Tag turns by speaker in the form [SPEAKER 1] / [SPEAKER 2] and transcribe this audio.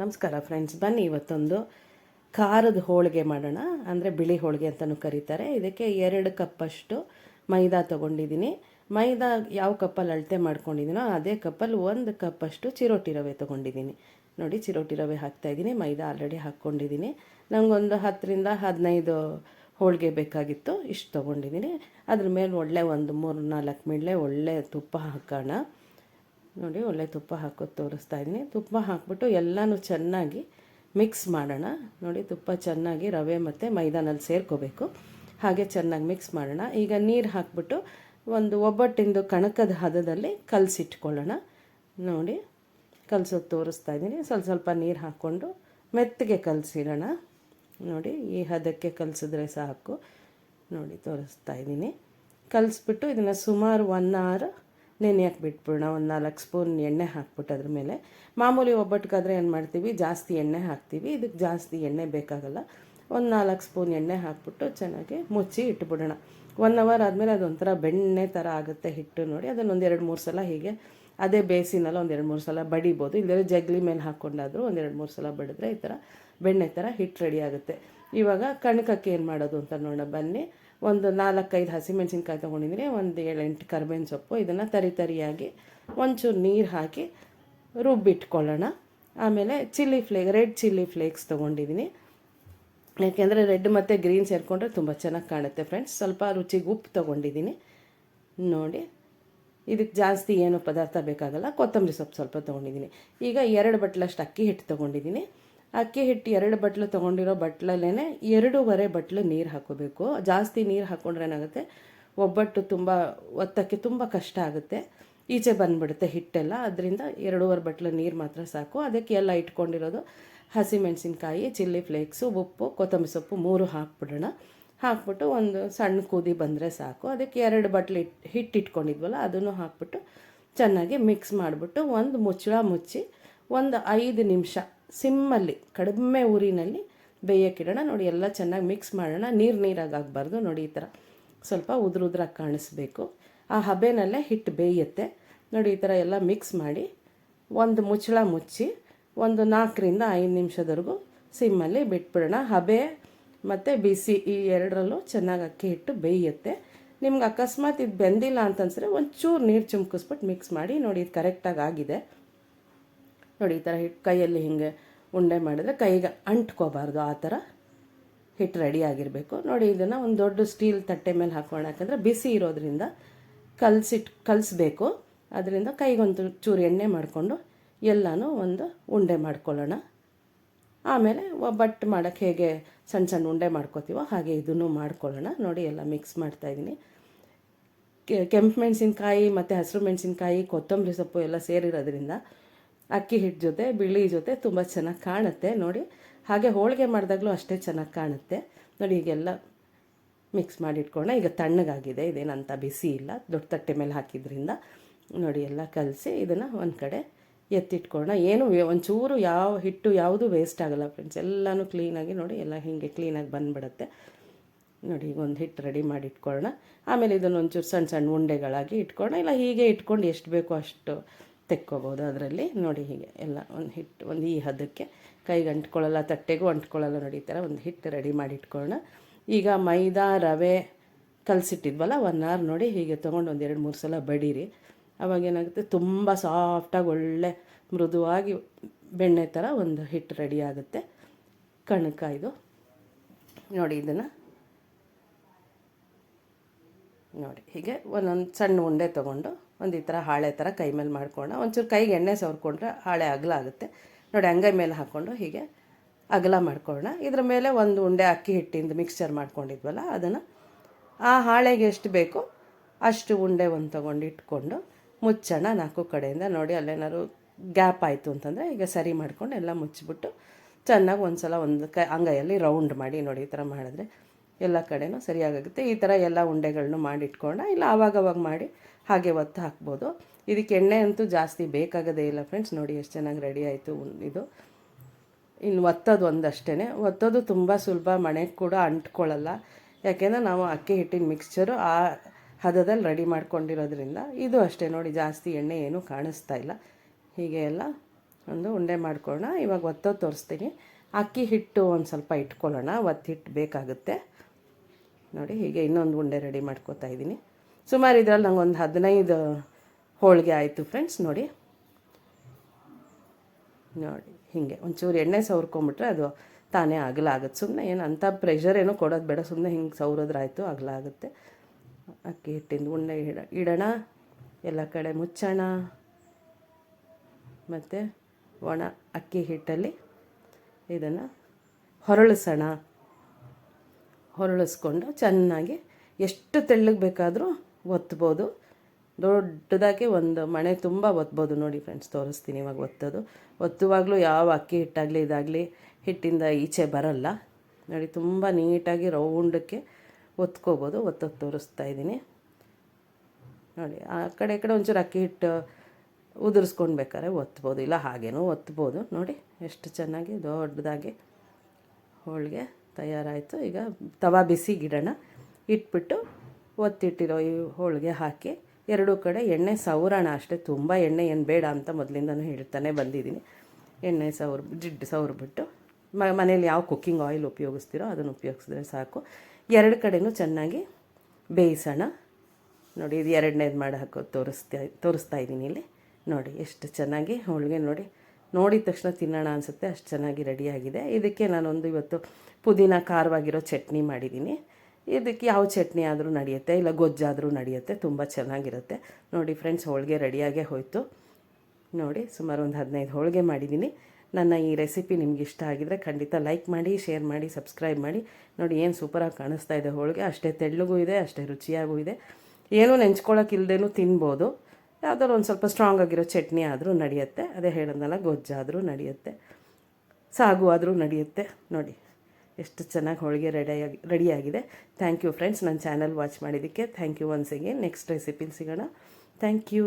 [SPEAKER 1] ನಮಸ್ಕಾರ ಫ್ರೆಂಡ್ಸ್ ಬನ್ನಿ ಇವತ್ತೊಂದು ಖಾರದ ಹೋಳಿಗೆ ಮಾಡೋಣ. ಅಂದರೆ ಬಿಳಿ ಹೋಳಿಗೆ ಅಂತಲೂ ಕರೀತಾರೆ. ಇದಕ್ಕೆ ಎರಡು ಕಪ್ಪಷ್ಟು ಮೈದಾ ತೊಗೊಂಡಿದ್ದೀನಿ. ಮೈದಾ ಯಾವ ಕಪ್ಪಲ್ಲಿ ಅಳತೆ ಮಾಡ್ಕೊಂಡಿದ್ದೀನೋ ಅದೇ ಕಪ್ಪಲ್ಲಿ ಒಂದು ಕಪ್ಪಷ್ಟು ಚಿರೋಟಿ ರವೆ ತೊಗೊಂಡಿದ್ದೀನಿ. ನೋಡಿ, ಚಿರೋಟಿ ರವೆ ಹಾಕ್ತಾಯಿದ್ದೀನಿ ಮೈದಾ ಆಲ್ರೆಡಿ ಹಾಕ್ಕೊಂಡಿದ್ದೀನಿ. ನನಗೊಂದು ಹತ್ತರಿಂದ ಹದಿನೈದು ಹೋಳಿಗೆ ಬೇಕಾಗಿತ್ತು. ಇಷ್ಟು ತೊಗೊಂಡಿದ್ದೀನಿ. ಅದ್ರ ಮೇಲೆ ಒಳ್ಳೆ ಒಂದು ಮೂರು ನಾಲ್ಕು ಮಿಡ್ಲೆ ಒಳ್ಳೆ ತುಪ್ಪ ಹಾಕೋಣ. ನೋಡಿ ಒಳ್ಳೆ ತುಪ್ಪ ಹಾಕೋದು ತೋರಿಸ್ತಾ ಇದ್ದೀನಿ. ತುಪ್ಪ ಹಾಕ್ಬಿಟ್ಟು ಎಲ್ಲನೂ ಚೆನ್ನಾಗಿ ಮಿಕ್ಸ್ ಮಾಡೋಣ. ನೋಡಿ ತುಪ್ಪ ಚೆನ್ನಾಗಿ ರವೆ ಮತ್ತು ಮೈದಾನಲ್ಲಿ ಸೇರ್ಕೋಬೇಕು. ಹಾಗೆ ಚೆನ್ನಾಗಿ ಮಿಕ್ಸ್ ಮಾಡೋಣ. ಈಗ ನೀರು ಹಾಕ್ಬಿಟ್ಟು ಒಂದು ಒಬ್ಬಟ್ಟಿಂದು ಕಣಕದ ಹದದಲ್ಲಿ ಕಲಸಿಟ್ಕೊಳ್ಳೋಣ. ನೋಡಿ ಕಲಸೋದು ತೋರಿಸ್ತಾ ಇದ್ದೀನಿ. ಸ್ವಲ್ಪ ಸ್ವಲ್ಪ ನೀರು ಹಾಕ್ಕೊಂಡು ಮೆತ್ತಗೆ ಕಲಸಿಡೋಣ ನೋಡಿ ಈ ಹದಕ್ಕೆ ಕಲಸಿದ್ರೆ ಸಾಕು. ನೋಡಿ ತೋರಿಸ್ತಾ ಇದ್ದೀನಿ. ಕಲಿಸ್ಬಿಟ್ಟು ಇದನ್ನು ಸುಮಾರು ಒನ್ ಅವರ್ ನೆನೆಯಕ್ಕೆ ಬಿಟ್ಬಿಡೋಣ ಒಂದು ನಾಲ್ಕು ಸ್ಪೂನ್ ಎಣ್ಣೆ ಹಾಕ್ಬಿಟ್ಟು ಅದ್ರ ಮೇಲೆ. ಮಾಮೂಲಿ ಒಬ್ಬಟ್ಟಿಗಾದ್ರೆ ಏನು ಮಾಡ್ತೀವಿ? ಜಾಸ್ತಿ ಎಣ್ಣೆ ಹಾಕ್ತೀವಿ. ಇದಕ್ಕೆ ಜಾಸ್ತಿ ಎಣ್ಣೆ ಬೇಕಾಗಲ್ಲ. ಒಂದು ನಾಲ್ಕು ಸ್ಪೂನ್ ಎಣ್ಣೆ ಹಾಕ್ಬಿಟ್ಟು ಚೆನ್ನಾಗಿ ಮುಚ್ಚಿ ಇಟ್ಬಿಡೋಣ. ಒನ್ ಅವರ್ ಆದಮೇಲೆ ಅದೊಂಥರ ಬೆಣ್ಣೆ ಥರ ಆಗುತ್ತೆ ಹಿಟ್ಟು ನೋಡಿ. ಅದನ್ನು ಒಂದು ಎರಡು ಮೂರು ಸಲ ಹೀಗೆ ಅದೇ ಬೇಸಿನಲ್ಲಿ ಒಂದು ಎರಡು ಮೂರು ಸಲ ಬಡಿಬೋದು. ಇಲ್ಲದೇ ಜಗ್ಲಿ ಮೇಲೆ ಹಾಕ್ಕೊಂಡಾದರೂ ಒಂದು ಎರಡು ಮೂರು ಸಲ ಬಡಿದ್ರೆ ಈ ಥರ ಬೆಣ್ಣೆ ಥರ ಹಿಟ್ಟು ರೆಡಿ ಆಗುತ್ತೆ. ಇವಾಗ ಕಣಕಕ್ಕೆ ಏನು ಮಾಡೋದು ಅಂತ ನೋಡೋಣ, ಬನ್ನಿ. ಒಂದು ನಾಲ್ಕೈದು ಹಸಿಮೆಣಸಿನ್ಕಾಯಿ ತೊಗೊಂಡಿದ್ದೀನಿ. ಒಂದು ಏಳೆಂಟು ಕರ್ಬೇವಿನ ಸೊಪ್ಪು. ಇದನ್ನು ತರಿ ತರಿಯಾಗಿ ಒಂಚೂರು ನೀರು ಹಾಕಿ ರುಬ್ಬಿಟ್ಕೊಳ್ಳೋಣ. ಆಮೇಲೆ chilli flake, red chilli flakes ತೊಗೊಂಡಿದ್ದೀನಿ. ಯಾಕೆಂದರೆ ರೆಡ್ ಮತ್ತು ಗ್ರೀನ್ ಸೇರಿಕೊಂಡ್ರೆ ತುಂಬ ಚೆನ್ನಾಗಿ ಕಾಣುತ್ತೆ ಫ್ರೆಂಡ್ಸ್. ಸ್ವಲ್ಪ ರುಚಿಗೆ ಉಪ್ಪು ತೊಗೊಂಡಿದ್ದೀನಿ. ನೋಡಿ ಇದಕ್ಕೆ ಜಾಸ್ತಿ ಏನು ಪದಾರ್ಥ ಬೇಕಾಗಲ್ಲ. ಕೊತ್ತಂಬರಿ ಸೊಪ್ಪು ಸ್ವಲ್ಪ ತೊಗೊಂಡಿದ್ದೀನಿ. ಈಗ ಎರಡು ಬಟ್ಲಷ್ಟು ಅಕ್ಕಿ ಹಿಟ್ಟು ತೊಗೊಂಡಿದ್ದೀನಿ. ಅಕ್ಕಿ ಹಿಟ್ಟು ಎರಡು ಬಟ್ಲು ತೊಗೊಂಡಿರೋ ಬಟ್ಲಲ್ಲೇ ಎರಡೂವರೆ ಬಟ್ಲು ನೀರು ಹಾಕೋಬೇಕು. ಜಾಸ್ತಿ ನೀರು ಹಾಕ್ಕೊಂಡ್ರೆ ಏನಾಗುತ್ತೆ? ಒಬ್ಬಟ್ಟು ತುಂಬ, ಒತ್ತಕ್ಕೆ ತುಂಬ ಕಷ್ಟ ಆಗುತ್ತೆ. ಈಚೆ ಬಂದುಬಿಡುತ್ತೆ ಹಿಟ್ಟೆಲ್ಲ. ಅದರಿಂದ ಎರಡೂವರೆ ಬಟ್ಲು ನೀರು ಮಾತ್ರ ಸಾಕು. ಅದಕ್ಕೆ ಎಲ್ಲ ಇಟ್ಕೊಂಡಿರೋದು ಹಸಿಮೆಣಸಿನ್ಕಾಯಿ, ಚಿಲ್ಲಿ ಫ್ಲೇಕ್ಸು, ಉಪ್ಪು, ಕೊತ್ತಂಬರಿ ಸೊಪ್ಪು ಮೂರು ಹಾಕ್ಬಿಡೋಣ. ಹಾಕ್ಬಿಟ್ಟು ಒಂದು ಸಣ್ಣ ಕುದಿ ಬಂದರೆ ಸಾಕು. ಅದಕ್ಕೆ ಎರಡು ಬಟ್ಲು ಇಟ್, ಹಿಟ್ಟು ಇಟ್ಕೊಂಡಿದ್ವಲ್ಲ, ಅದನ್ನು ಹಾಕ್ಬಿಟ್ಟು ಚೆನ್ನಾಗಿ ಮಿಕ್ಸ್ ಮಾಡಿಬಿಟ್ಟು ಒಂದು ಮುಚ್ಚಳ ಮುಚ್ಚಿ ಒಂದು ಐದು ನಿಮಿಷ ಸಿಮ್ಮಲ್ಲಿ, ಕಡಿಮೆ ಊರಿನಲ್ಲಿ ಬೇಯಕ್ಕಿಡೋಣ. ನೋಡಿ, ಎಲ್ಲ ಚೆನ್ನಾಗಿ ಮಿಕ್ಸ್ ಮಾಡೋಣ. ನೀರು ನೀರಾಗಿ ಆಗಬಾರ್ದು ನೋಡಿ, ಈ ಥರ ಸ್ವಲ್ಪ ಉದುರು ಉದ್ರಾಗಿ ಕಾಣಿಸ್ಬೇಕು. ಆ ಹಬೆನಲ್ಲೇ ಹಿಟ್ಟು ಬೇಯುತ್ತೆ. ನೋಡಿ, ಈ ಥರ ಎಲ್ಲ ಮಿಕ್ಸ್ ಮಾಡಿ ಒಂದು ಮುಚ್ಚಳ ಮುಚ್ಚಿ ಒಂದು ನಾಲ್ಕರಿಂದ ಐದು ನಿಮಿಷದವರೆಗೂ ಸಿಮ್ಮಲ್ಲಿ ಬಿಟ್ಬಿಡೋಣ. ಹಬೆ ಮತ್ತು ಬಿಸಿ ಈ ಎರಡರಲ್ಲೂ ಚೆನ್ನಾಗಿ ಅಕ್ಕಿ ಹಿಟ್ಟು ಬೇಯುತ್ತೆ. ನಿಮ್ಗೆ ಅಕಸ್ಮಾತ್ ಇದು ಬೆಂದಿಲ್ಲ ಅಂತಂದರೆ ಒಂಚೂರು ನೀರು ಚುಮ್ಕಿಸ್ಬಿಟ್ಟು ಮಿಕ್ಸ್ ಮಾಡಿ ನೋಡಿ, ಇದು ಕರೆಕ್ಟಾಗಿ ಆಗಿದೆ. ನೋಡಿ, ಈ ಥರ ಹಿಟ್ಟು ಕೈಯಲ್ಲಿ ಹಿಂಗೆ ಉಂಡೆ ಮಾಡಿದ್ರೆ ಕೈಗೆ ಅಂಟ್ಕೋಬಾರ್ದು. ಆ ಥರ ಹಿಟ್ಟು ರೆಡಿ ಆಗಿರಬೇಕು. ನೋಡಿ, ಇದನ್ನು ಒಂದು ದೊಡ್ಡ ಸ್ಟೀಲ್ ತಟ್ಟೆ ಮೇಲೆ ಹಾಕೋಣ. ಯಾಕಂದರೆ ಬಿಸಿ ಇರೋದ್ರಿಂದ ಕಲಸಿಟ್ಟು ಕಲಿಸ್ಬೇಕು. ಅದರಿಂದ ಕೈಗೊಂದು ಚೂರು ಎಣ್ಣೆ ಮಾಡಿಕೊಂಡು ಎಲ್ಲನೂ ಒಂದು ಉಂಡೆ ಮಾಡ್ಕೊಳ್ಳೋಣ. ಆಮೇಲೆ ಒಬ್ಬಟ್ಟು ಮಾಡೋಕ್ಕೆ ಹೇಗೆ ಸಣ್ಣ ಸಣ್ಣ ಉಂಡೆ ಮಾಡ್ಕೋತೀವೋ ಹಾಗೆ ಇದನ್ನು ಮಾಡ್ಕೊಳ್ಳೋಣ. ನೋಡಿ, ಎಲ್ಲ ಮಿಕ್ಸ್ ಮಾಡ್ತಾಯಿದ್ದೀನಿ ಕೆಂಪು ಮೆಣಸಿನ್ಕಾಯಿ ಮತ್ತು ಹಸಿರು ಮೆಣಸಿನ್ಕಾಯಿ, ಕೊತ್ತಂಬರಿ ಸೊಪ್ಪು ಎಲ್ಲ ಸೇರಿರೋದ್ರಿಂದ ಅಕ್ಕಿ ಹಿಟ್ಟು ಜೊತೆ, ಬಿಳಿ ಜೊತೆ ತುಂಬ ಚೆನ್ನಾಗಿ ಕಾಣುತ್ತೆ, ನೋಡಿ. ಹಾಗೆ ಹೋಳಿಗೆ ಮಾಡಿದಾಗಲೂ ಅಷ್ಟೇ ಚೆನ್ನಾಗಿ ಕಾಣುತ್ತೆ. ನೋಡಿ ಈಗೆಲ್ಲ ಮಿಕ್ಸ್ ಮಾಡಿ ಇಟ್ಕೊಳ್ಳೋಣ ಈಗ ತಣ್ಣಗಾಗಿದೆ, ಇದೇನಂತ ಬಿಸಿ ಇಲ್ಲ, ದೊಡ್ಡ ತಟ್ಟೆ ಮೇಲೆ ಹಾಕಿದ್ರಿಂದ. ನೋಡಿ, ಎಲ್ಲ ಕಲಸಿ ಇದನ್ನು ಒಂದು ಕಡೆ ಎತ್ತಿಟ್ಕೊಳ್ಳೋಣ ಏನು ಒಂಚೂರು ಯಾವ ಹಿಟ್ಟು ಯಾವುದು ವೇಸ್ಟ್ ಆಗಲ್ಲ ಫ್ರೆಂಡ್ಸ್ ಎಲ್ಲನೂ ಕ್ಲೀನಾಗಿ ನೋಡಿ, ಎಲ್ಲ ಹೀಗೆ ಕ್ಲೀನಾಗಿ ಬಂದುಬಿಡುತ್ತೆ. ನೋಡಿ, ಈಗ ಒಂದು ಹಿಟ್ಟು ರೆಡಿ ಮಾಡಿ ಇಟ್ಕೊಳ್ಳೋಣ ಆಮೇಲೆ ಇದನ್ನು ಒಂಚೂರು ಸಣ್ಣ ಸಣ್ಣ ಉಂಡೆಗಳಾಗಿ ಇಟ್ಕೊಳ್ಳೋಣ ಇಲ್ಲ, ಹೀಗೆ ಇಟ್ಕೊಂಡು ಎಷ್ಟು ಬೇಕೋ ಅಷ್ಟು ತೆಕ್ಕೋಬೋದು ಅದರಲ್ಲಿ. ನೋಡಿ ಹೀಗೆ ಎಲ್ಲ ಒಂದು ಹಿಟ್ಟು, ಒಂದು ಈ ಹದಕ್ಕೆ ಕೈಗೆ ಅಂಟ್ಕೊಳ್ಳಲ್ಲ, ತಟ್ಟೆಗೂ ಅಂಟ್ಕೊಳ್ಳಲ್ಲ ನೋಡಿ ಈ ಥರ ಒಂದು ಹಿಟ್ಟು ರೆಡಿ ಮಾಡಿ ಇಟ್ಕೊಳ್ಳೋಣ. ಈಗ ಮೈದಾ ರವೆ ಕಲಸಿಟ್ಟಿದ್ವಲ್ಲ ಒನ್ ಅವರ್ ನೋಡಿ ಹೀಗೆ ತೊಗೊಂಡು ಒಂದು ಎರಡು ಮೂರು ಸಲ ಬಡೀರಿ. ಅವಾಗ ಏನಾಗುತ್ತೆ, ತುಂಬ ಸಾಫ್ಟಾಗಿ ಒಳ್ಳೆ ಮೃದುವಾಗಿ ಬೆಣ್ಣೆ ಥರ ಒಂದು ಹಿಟ್ಟು ರೆಡಿ ಆಗುತ್ತೆ. ಕಣಕ ಇದು. ನೋಡಿ ಇದನ್ನು. ನೋಡಿ ಹೀಗೆ ಒಂದೊಂದು ಸಣ್ಣ ಉಂಡೆ ತೊಗೊಂಡು ಒಂದು ಈ ಥರ ಹಾಳೆ ಥರ ಕೈ ಮೇಲೆ ಮಾಡ್ಕೊಂಡು, ಒಂಚೂರು ಕೈಗೆ ಎಣ್ಣೆ ಸವರ್ಕೊಂಡ್ರೆ ಹಾಳೆ ಅಗಲ ಆಗುತ್ತೆ. ನೋಡಿ, ಅಂಗೈ ಮೇಲೆ ಹಾಕ್ಕೊಂಡು ಹೀಗೆ ಅಗಲ ಮಾಡ್ಕೊಳ್ಳೋಣ ಇದ್ರ ಮೇಲೆ ಒಂದು ಉಂಡೆ ಅಕ್ಕಿ ಹಿಟ್ಟಿಂದ ಮಿಕ್ಸ್ಚರ್ ಮಾಡ್ಕೊಂಡಿದ್ವಲ್ಲ, ಅದನ್ನು ಆ ಹಾಳೆಗೆ ಎಷ್ಟು ಬೇಕೋ ಅಷ್ಟು ಉಂಡೆ ಒಂದು ತೊಗೊಂಡು ಇಟ್ಕೊಂಡು ಮುಚ್ಚೋಣ ನಾಲ್ಕು ಕಡೆಯಿಂದ. ನೋಡಿ, ಅಲ್ಲೇನಾದ್ರು ಗ್ಯಾಪ್ ಆಯಿತು ಅಂತಂದರೆ ಈಗ ಸರಿ ಮಾಡ್ಕೊಂಡು ಎಲ್ಲ ಮುಚ್ಚಿಬಿಟ್ಟು ಚೆನ್ನಾಗಿ ಒಂದು ಸಲ ಒಂದು ಕ ಅಂಗೈಯಲ್ಲಿ ರೌಂಡ್ ಮಾಡಿ, ನೋಡಿ, ಈ ಥರ ಮಾಡಿದ್ರೆ ಎಲ್ಲ ಕಡೆನೂ ಸರಿಯಾಗುತ್ತೆ ಈ ಥರ ಎಲ್ಲ ಉಂಡೆಗಳನ್ನು ಮಾಡಿಟ್ಕೊಳ್ಳೋಣ ಇಲ್ಲ ಆವಾಗವಾಗ ಮಾಡಿ ಹಾಗೆ ಒತ್ತು ಹಾಕ್ಬೋದು. ಇದಕ್ಕೆ ಎಣ್ಣೆ ಅಂತೂ ಜಾಸ್ತಿ ಬೇಕಾಗೋದೇ ಇಲ್ಲ ಫ್ರೆಂಡ್ಸ್ ನೋಡಿ ಎಷ್ಟು ಚೆನ್ನಾಗಿ ರೆಡಿ ಆಯಿತು ಇದು. ಇನ್ನು ಒತ್ತೋದು ಒಂದಷ್ಟೇ ಒತ್ತೋದು ತುಂಬ ಸುಲಭ. ಮನೆಗೆ ಕೂಡ ಅಂಟ್ಕೊಳ್ಳಲ್ಲ. ಯಾಕೆಂದರೆ ನಾವು ಅಕ್ಕಿ ಹಿಟ್ಟಿನ ಮಿಕ್ಸ್ಚರು ಆ ಹದದಲ್ಲಿ ರೆಡಿ ಮಾಡ್ಕೊಂಡಿರೋದ್ರಿಂದ ಇದು ಅಷ್ಟೇ. ನೋಡಿ ಜಾಸ್ತಿ ಎಣ್ಣೆ ಏನೂ ಕಾಣಿಸ್ತಾ ಇಲ್ಲ. ಹೀಗೆ ಎಲ್ಲ ಒಂದು ಉಂಡೆ ಮಾಡ್ಕೊಳ್ಳೋಣ. ಇವಾಗ ಒತ್ತೋದು ತೋರಿಸ್ತೀನಿ. ಅಕ್ಕಿ ಹಿಟ್ಟು ಒಂದು ಸ್ವಲ್ಪ ಇಟ್ಕೊಳ್ಳೋಣ. ಒತ್ತಿಟ್ಟು ಬೇಕಾಗುತ್ತೆ. ನೋಡಿ ಹೀಗೆ ಇನ್ನೊಂದು ಉಂಡೆ ರೆಡಿ ಮಾಡ್ಕೋತಾ ಇದ್ದೀನಿ. ಸುಮಾರು ಇದರಲ್ಲಿ ನಂಗೆ ಒಂದು ಹದಿನೈದು ಹೋಳಿಗೆ ಆಯಿತು ಫ್ರೆಂಡ್ಸ್ ನೋಡಿ. ನೋಡಿ, ಹೀಗೆ. ಒಂಚೂರು ಎಣ್ಣೆ ಸವ್ರ್ಕೊಂಬಿಟ್ರೆ ಅದು ತಾನೇ ಅಗಲ ಆಗುತ್ತೆ ಸುಮ್ಮನೆ ಏನು ಅಂಥ ಪ್ರೆಷರ್ ಏನು ಕೊಡೋದು ಬೇಡ. ಸುಮ್ಮನೆ ಹಿಂಗೆ ಸವರಿದ್ರಾಯ್ತು ಅಗಲ ಆಗುತ್ತೆ. ಅಕ್ಕಿ ಹಿಟ್ಟಿಂದ ಉಂಡೆ ಇಡ, ಇಡೋಣ. ಎಲ್ಲ ಕಡೆ ಮುಚ್ಚೋಣ. ಮತ್ತು ಒಣ ಅಕ್ಕಿ ಹಿಟ್ಟಲ್ಲಿ ಇದನ್ನು ಹೊರಳಿಸೋಣ. ಹೊರಳಿಸ್ಕೊಂಡು ಚೆನ್ನಾಗಿ ಎಷ್ಟು ತೆಳ್ಳಗೆ ಬೇಕಾದರೂ ಒತ್ಬೋದು. ದೊಡ್ಡದಾಗಿ ಒಂದು ಮಣೆ ತುಂಬ ಒತ್ಬೋದು ನೋಡಿ ಫ್ರೆಂಡ್ಸ್, ತೋರಿಸ್ತೀನಿ ಇವಾಗ ಒತ್ತೋದು. ಒತ್ತುವಾಗಲೂ ಯಾವ ಅಕ್ಕಿ ಹಿಟ್ಟಾಗಲಿ ಇದಾಗಲಿ ಹಿಟ್ಟಿಂದ ಈಚೆ ಬರಲ್ಲ. ನೋಡಿ ತುಂಬ ನೀಟಾಗಿ ರೌಂಡಕ್ಕೆ ಒತ್ಕೋಬೋದು, ಒತ್ತೋದು ತೋರಿಸ್ತಾ ಇದ್ದೀನಿ. ನೋಡಿ, ಆ ಕಡೆ ಕಡೆ ಒಂಚೂರು ಅಕ್ಕಿ ಹಿಟ್ಟು ಉದುರಿಸ್ಕೊಂಡು ಬೇಕಾದ್ರೆ ಒತ್ಬೋದು, ಇಲ್ಲ ಹಾಗೇನೂ ಒತ್ಬೋದು. ನೋಡಿ, ಎಷ್ಟು ಚೆನ್ನಾಗಿ ದೊಡ್ಡದಾಗಿ ಹೋಳಿಗೆ ತಯಾರಾಯಿತು. ಈಗ ತವಾ ಬಿಸಿ ಬಿಸಿಗಿಡೋಣ ಇಟ್ಬಿಟ್ಟು ಒತ್ತಿಟ್ಟಿರೋ ಈ ಹೋಳಿಗೆ ಹಾಕಿ ಎರಡೂ ಕಡೆ ಎಣ್ಣೆ ಸವರೋಣ ಅಷ್ಟೇ, ತುಂಬ ಎಣ್ಣೆ ಏನು ಬೇಡ ಅಂತ ಮೊದಲಿಂದನೂ ಹೇಳ್ತಾನೆ ಬಂದಿದ್ದೀನಿ. ಎಣ್ಣೆ ಸವ್ರ, ಜಿಡ್ಡು ಸವ್ರ್ಬಿಟ್ಟು ಮನೇಲಿ ಯಾವ ಕುಕ್ಕಿಂಗ್ ಆಯಿಲ್ ಉಪಯೋಗಿಸ್ತೀರೋ ಅದನ್ನು ಉಪಯೋಗಿಸಿದ್ರೆ ಸಾಕು. ಎರಡು ಕಡೆಯೂ ಚೆನ್ನಾಗಿ ಬೇಯಿಸೋಣ. ನೋಡಿ, ಇದು ಎರಡನೇದು ಮಾಡಿ ಹಾಕೋ ತೋರಿಸ್ತಾ ತೋರಿಸ್ತಾ ಇದ್ದೀನಿ ಇಲ್ಲಿ. ನೋಡಿ, ಎಷ್ಟು ಚೆನ್ನಾಗಿ ಹೋಳಿಗೆ ನೋಡಿ. ನೋಡಿದ ತಕ್ಷಣ ತಿನ್ನೋಣ ಅನಿಸುತ್ತೆ, ಅಷ್ಟು ಚೆನ್ನಾಗಿ ರೆಡಿಯಾಗಿದೆ ಇದಕ್ಕೆ ನಾನೊಂದು ಇವತ್ತು ಪುದೀನ ಖಾರವಾಗಿರೋ ಚಟ್ನಿ ಮಾಡಿದ್ದೀನಿ. ಇದಕ್ಕೆ ಯಾವ ಚಟ್ನಿ ಆದರೂ ನಡೆಯುತ್ತೆ, ಇಲ್ಲ ಗೊಜ್ಜಾದರೂ ನಡೆಯುತ್ತೆ, ತುಂಬ ಚೆನ್ನಾಗಿರುತ್ತೆ. ನೋಡಿ ಫ್ರೆಂಡ್ಸ್ ಹೋಳಿಗೆ ರೆಡಿಯಾಗೇ ಹೋಯಿತು. ನೋಡಿ ಸುಮಾರು ಒಂದು ಹದಿನೈದು ಹೋಳಿಗೆ ಮಾಡಿದ್ದೀನಿ ನನ್ನ ಈ ರೆಸಿಪಿ ನಿಮ್ಗೆ ಇಷ್ಟ ಆಗಿದರೆ ಖಂಡಿತ ಲೈಕ್ ಮಾಡಿ ಶೇರ್ ಮಾಡಿ ಸಬ್ಸ್ಕ್ರೈಬ್ ಮಾಡಿ. ನೋಡಿ ಏನು ಸೂಪರಾಗಿ ಕಾಣಿಸ್ತಾ ಇದೆ ಹೋಳಿಗೆ. ಅಷ್ಟೇ ತೆಳ್ಳಗೂ ಇದೆ, ಅಷ್ಟೇ ರುಚಿಯಾಗೂ ಇದೆ. ಏನೂ ನೆಂಚ್ಕೊಳ್ಳೋಕ್ಕಿಲ್ದೇನೂ ತಿನ್ಬೋದು. ಯಾವುದಾದ್ರು ಒಂದು ಸ್ವಲ್ಪ ಸ್ಟ್ರಾಂಗ್ ಆಗಿರೋ ಚಟ್ನಿ ಆದರೂ ನಡೆಯುತ್ತೆ. ಅದೇ ಹೇಳೋದಲ್ಲ ಗೊಜ್ಜಾದರೂ ನಡೆಯುತ್ತೆ, ಸಾಗು ಆದರೂ ನಡೆಯುತ್ತೆ. ನೋಡಿ. ಎಷ್ಟು ಚೆನ್ನಾಗಿ ಹೋಳಿಗೆ ರೆಡಿಯಾಗಿ ರೆಡಿಯಾಗಿದೆ. ಥ್ಯಾಂಕ್ ಯು ಫ್ರೆಂಡ್ಸ್ ನನ್ನ ಚಾನಲ್ ವಾಚ್ ಮಾಡಿದ್ದಕ್ಕೆ thank you once again next ರೆಸಿಪಿಲಿ ಸಿಗೋಣ. Thank you